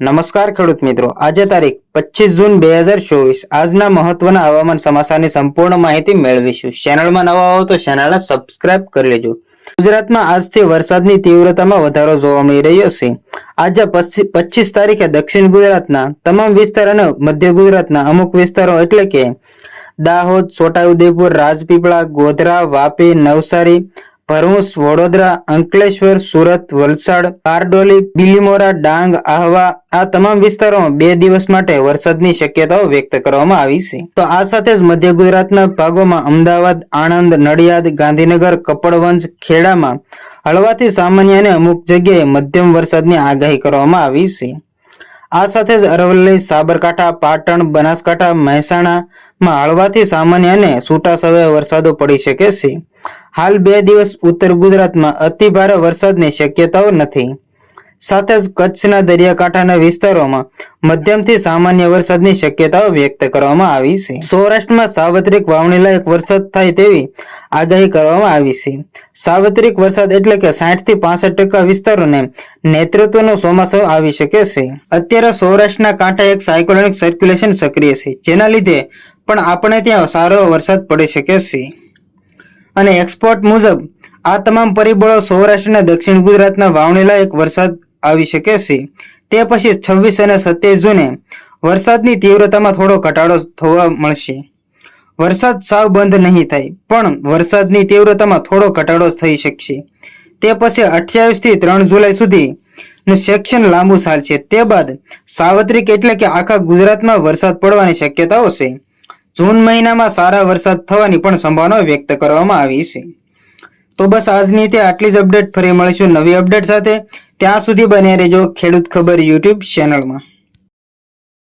નમસ્કાર ખેડૂત મિત્રો. આજે તારીખ પચીસ જૂન બે હજાર ચોવીસ. આજના મહત્વના હવામાન સમાચારની સંપૂર્ણ માહિતી મેળવીશું. ચેનલમાં નવા હો તો ચેનલને સબસ્ક્રાઇબ કરી લેજો. ગુજરાતમાં આજથી વરસાદની તીવ્રતામાં વધારો જોવા મળી રહ્યો છે. આજે પચીસ તારીખે દક્ષિણ ગુજરાતના તમામ વિસ્તાર અને મધ્ય ગુજરાતના અમુક વિસ્તારો એટલે કે દાહોદ, છોટાઉદેપુર, રાજપીપળા, ગોધરા, વાપી, નવસારી ભરૂચ, વડોદરા, અંકલેશ્વર, સુરત, વલસાડ, બારડોલી, બિલીમોરા, ડાંગ, આહવા આ તમામ વિસ્તારોમાં બે દિવસ માટે વરસાદની શક્યતાઓ વ્યક્ત કરવામાં આવી છે. તો આ સાથે જ મધ્ય ગુજરાતના ભાગોમાં અમદાવાદ, આણંદ, નડિયાદ, ગાંધીનગર, કપડવંજ, ખેડામાં હળવાથી સામાન્ય અને અમુક જગ્યાએ મધ્યમ વરસાદની આગાહી કરવામાં આવી છે. આ સાથે જ અરવલ્લી, સાબરકાંઠા, પાટણ, બનાસકાંઠા, મહેસાણામાં હળવાથી સામાન્ય અને છૂટાછવાયા વરસાદો પડી શકે છે. હાલ બે દિવસ ઉત્તર ગુજરાતમાં અતિ ભારે વરસાદની શક્યતાઓ નથી. સાથે જ કચ્છના દરિયાકાંઠાના વિસ્તારોમાં મધ્યમથી સામાન્ય વરસાદની શક્યતાઓ વ્યક્ત કરવામાં આવી છે. સૌરાષ્ટ્રમાં સાર્વત્રિક વાવણી લાયક વરસાદ થાય તેવી આગાહી કરવામાં આવી છે. સાર્વત્રિક વરસાદ એટલે કે સાઠથી પાસઠ ટકા વિસ્તારોને નેતૃત્વનો ચોમાસો આવી શકે છે. અત્યારે સૌરાષ્ટ્રના કાંઠે એક સાયકોલોનિક સર્ક્યુલેશન સક્રિય છે, જેના લીધે પણ આપણે ત્યાં સારો વરસાદ પડી શકે છે. અને એક્સપોર્ટ મુજબ આ તમામ પરિબળો સૌરાષ્ટ્રના દક્ષિણ ગુજરાતના વાવણીલા એક વરસાદ આવી શકે છે. તે પછી છવ્વીસ અને સત્યાવીસ જૂને વરસાદની તીવ્રતામાં થોડો ઘટાડો થવા મળશે. વરસાદ સાવ બંધ નહીં થાય, પણ વરસાદની તીવ્રતામાં થોડો ઘટાડો થઈ શકશે. તે પછી અઠ્યાવીસથી ત્રણ જુલાઈ સુધી નું સેક્શન લાંબુ ચાલશે તે બાદ સાવત્રિક એટલે કે આખા ગુજરાતમાં વરસાદ પડવાની શક્યતાઓ છે. જૂન મહિનામાં સારા વરસાદ થવાની પણ સંભાવના વ્યક્ત કરવામાં આવી છે. તો બસ આજની તે આટલી જ અપડેટ ફરી મળીશું નવી અપડેટ સાથે. ત્યાં સુધી બને રહેજો ખેડૂત ખબર યુટ્યુબ ચેનલમાં.